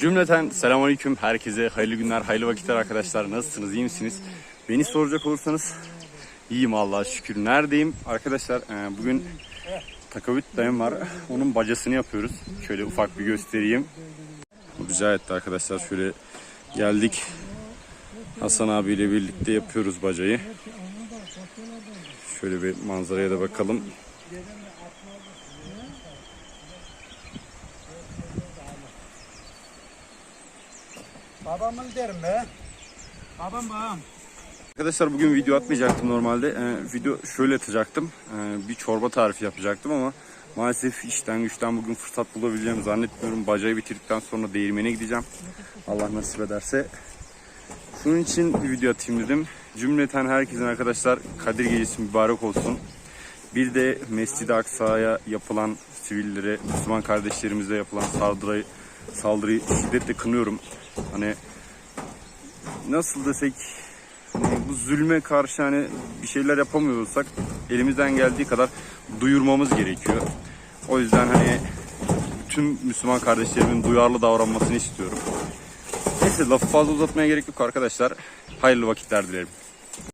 Cümleten selamünaleyküm herkese hayırlı günler, hayırlı vakitler arkadaşlar. Nasılsınız, iyi misiniz? Beni soracak olursanız iyiyim Allah'a şükür. Neredeyim? Arkadaşlar e, bugün takavüt dayım var. Onun bacasını yapıyoruz. Şöyle ufak bir göstereyim. Rica etti arkadaşlar. Şöyle geldik. Hasan abiyle birlikte yapıyoruz bacayı. Şöyle bir manzaraya da bakalım. Babamın derim be. Babam babam. Arkadaşlar bugün video atmayacaktım normalde. Ee, video şöyle atacaktım. Ee, bir çorba tarifi yapacaktım ama maalesef işten güçten bugün fırsat bulabileceğimi zannetmiyorum. Bacayı bitirdikten sonra değirmene gideceğim. Allah nasip ederse. Şunun için bir video atayım dedim. Cümleten herkesin arkadaşlar Kadir Gecesi mübarek olsun. Bir de Mescid-i Aksa'ya yapılan sivillere, Müslüman kardeşlerimize yapılan saldırıyı, saldırıyı şiddetle kınıyorum. Hani nasıl desek hani bu zulme karşı hani bir şeyler yapamıyorsak elimizden geldiği kadar duyurmamız gerekiyor. O yüzden hani tüm Müslüman kardeşlerimin duyarlı davranmasını istiyorum. Neyse lafı fazla uzatmaya gerek yok arkadaşlar. Hayırlı vakitler dilerim.